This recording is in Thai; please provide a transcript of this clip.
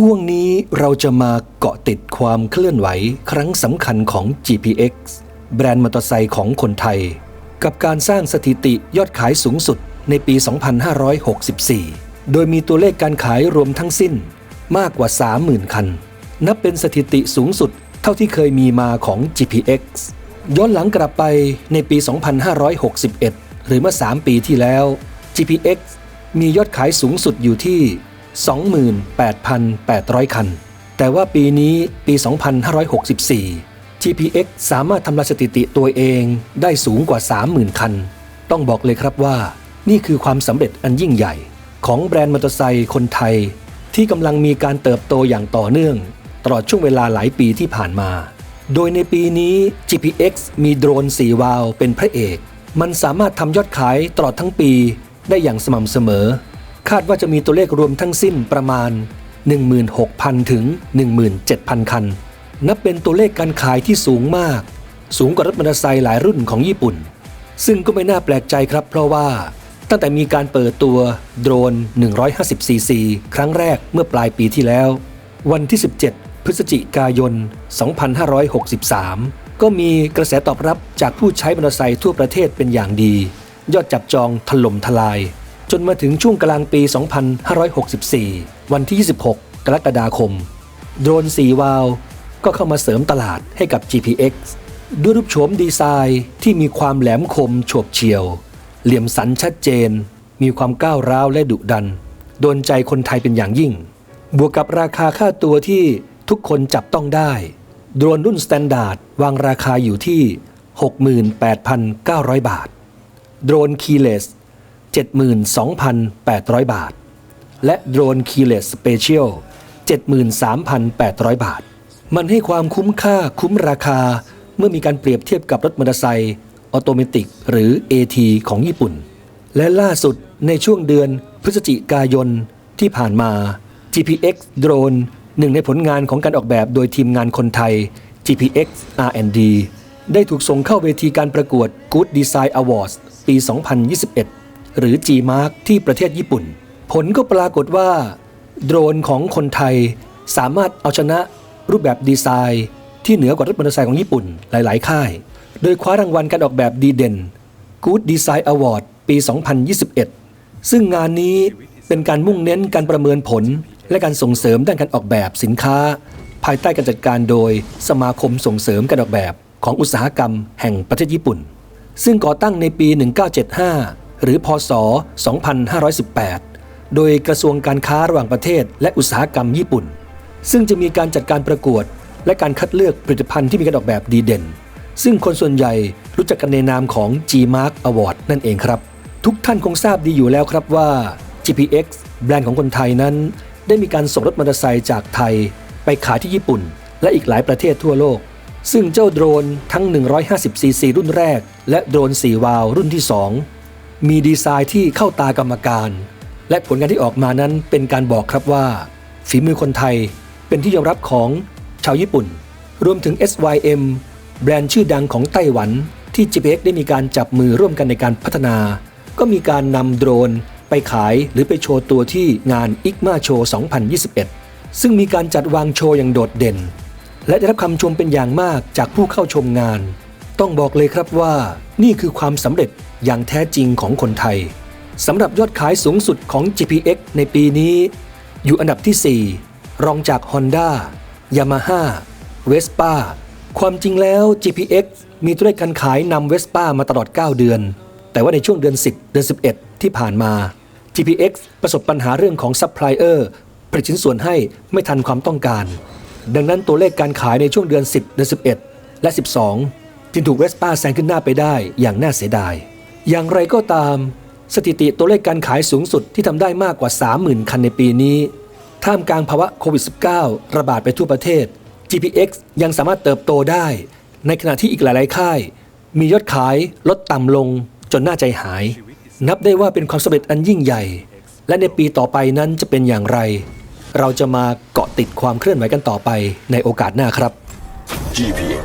ช่วงนี้เราจะมาเกาะติดความเคลื่อนไหวครั้งสำคัญของ GPX แบรนด์มอเตอร์ไซค์ของคนไทย กับการสร้างสถิติยอดขายสูงสุดในปี 2564 โดยมีตัวเลขการขายรวมทั้งสิ้นมากกว่า 30,000 คัน นับเป็นสถิติสูงสุดเท่าที่เคยมีมาของ GPX ย้อนหลังกลับไปในปี 2561 หรือเมื่อ 3 ปีที่แล้ว GPX มียอดขายสูงสุดอยู่ที่ 28,800 คัน แต่ว่าปีนี้ปี 2564 GPX สามารถทำลายสถิติตัวเองได้สูงกว่า 30,000 คัน ต้องบอกเลยครับว่า นี่คือความสำเร็จอันยิ่งใหญ่ ของแบรนด์มอเตอร์ไซค์คนไทย ที่กำลังมีการเติบโตอย่างต่อเนื่อง ตลอดช่วงเวลาหลายปีที่ผ่านมา โดยในปีนี้ GPX มีโดรน4วาล์วเป็นพระเอก มันสามารถทำยอดขายตลอดทั้งปีได้อย่างสม่ำเสมอ คาดว่าจะมีตัวเลขรวมทั้งสิ้นประมาณ 16,000 ถึง 17,000 คัน นับเป็นตัวเลขการขายที่สูงมาก สูงกว่ารถมอเตอร์ไซค์หลายรุ่นของญี่ปุ่น ซึ่งก็ไม่น่าแปลกใจครับ เพราะว่าตั้งแต่มีการเปิดตัวโดรน 150cc ครั้งแรกเมื่อปลายปีที่แล้ว วันที่ 17 พฤศจิกายน 2563 ก็มีกระแสตอบรับจากผู้ใช้มอเตอร์ไซค์ทั่วประเทศเป็นอย่างดี ยอดจับจองถล่มทลาย จนมาถึงช่วงกลางปี 2564 วันที่ 26 กรกฎาคม โดรน4วาล์วก็เข้ามาเสริมตลาดให้กับ GPX ด้วยรูปโฉมดีไซน์ที่มีความแหลมคมโฉบเฉี่ยว เหลี่ยมสันชัดเจน มีความก้าวร้าวและดุดัน โดนใจคนไทยเป็นอย่างยิ่ง บวกกับราคาค่าตัวที่ทุกคนจับต้องได้ โดรนรุ่นสแตนดาร์ดวางราคาอยู่ที่ 68,900 บาท โดรนคีเลส 72,800 บาท และโดรนคีเลสสเปเชียล73,800 บาท มันให้ความคุ้มค่าคุ้มราคา เมื่อมีการเปรียบเทียบกับรถมอเตอร์ไซค์ออโตเมติกหรือ AT ของญี่ปุ่น และล่าสุดในช่วงเดือนพฤศจิกายนที่ผ่านมา GPX Drone หนึ่งในผลงานของการออกแบบโดยทีมงานคนไทย GPX R&D ได้ถูกส่งเข้าเวทีการประกวด Good Design Awards ปี 2021 หรือ G-Mark ที่ประเทศญี่ปุ่น ผลก็ปรากฏว่า โดรนของคนไทยสามารถเอาชนะรูปแบบดีไซน์ ที่เหนือกว่ารถมอเตอร์ไซค์ของญี่ปุ่นหลาย ๆ ค่าย โดยคว้ารางวัลการออกแบบดีเด่น Good Design Award ปี 2021 ซึ่งงานนี้เป็นการมุ่งเน้นการประเมินผล และการส่งเสริมด้านการออกแบบสินค้า ภายใต้การจัดการโดยสมาคมส่งเสริมการออกแบบของอุตสาหกรรมแห่งประเทศญี่ปุ่น ซึ่งก่อตั้งในปี 1975 หรือพศ 2518 โดยกระทรวงการค้าระหว่างประเทศ และอุตสาหกรรมญี่ปุ่น ซึ่งจะมีการจัดการประกวด และการคัดเลือกผลิตภัณฑ์ที่มีการออกแบบดีเด่น ซึ่งคนส่วนใหญ่รู้จักกันในนามของ G-Mark Award นั่นเองครับ ทุกท่านคงทราบดีอยู่แล้วครับว่า GPX แบรนด์ของคนไทยนั้น ได้มีการส่งรถมอเตอร์ไซค์จากไทย ไปขายที่ญี่ปุ่น และอีกหลายประเทศทั่วโลก ซึ่งเจ้าโดรนทั้ง 150cc รุ่นแรก และโดรน 4 วาล์วรุ่นที่ 2 มีดีไซน์ที่เข้าตากรรมการ และผลงานที่ออกมานั้นเป็นการบอกครับว่า ฝีมือคนไทยเป็นที่ยอมรับของชาวญี่ปุ่น รวมถึง SYM แบรนด์ชื่อดังของไต้หวันที่ GPX ได้มีการจับมือร่วมกันในการพัฒนา ก็มีการนำโดรนไปขายหรือไปโชว์ตัวที่งาน IGMA Show 2021 ซึ่งมีการจัดวางโชว์อย่างโดดเด่น และได้รับคำชมเป็นอย่างมากจากผู้เข้าชมงาน ต้องบอกเลยครับว่า นี่คือความสำเร็จอย่างแท้จริงของคนไทยสำหรับยอดขายสูงสุดของ GPX ในปีนี้ อยู่อันดับที่ 4 รองจาก Honda Yamaha Vespa ความจริงแล้ว GPX มีตัวเลขการขายนำ Vespa มาตลอด 9 เดือน แต่ว่าในช่วงเดือน 10 เดือน 11 ที่ผ่านมา GPX ประสบปัญหาเรื่องของซัพพลายเออร์ผลิตชิ้นส่วนให้ไม่ทันความต้องการ ดังนั้นตัวเลขการขายในช่วงเดือน 10 เดือน 11 และ 12 จึงถูก Vespa แซงขึ้นหน้าไปได้อย่างน่าเสียดาย อย่างไรก็ตาม สถิติตัวเลขการขายสูงสุดที่ทำได้มากกว่า 30,000 คันในปีนี้ ท่ามกลางภาวะโควิด -19 ระบาดไปทั่วประเทศ GPX ยังสามารถเติบโตได้ ในขณะที่อีกหลาย ๆ ค่าย มียอดขายลดต่ำลงจนน่าใจหาย นับได้ว่าเป็นความสำเร็จอันยิ่งใหญ่ และในปีต่อไปนั้นจะเป็นอย่างไร เราจะมาเกาะติดความเคลื่อนไหวกันต่อไปในโอกาสหน้าครับ GPX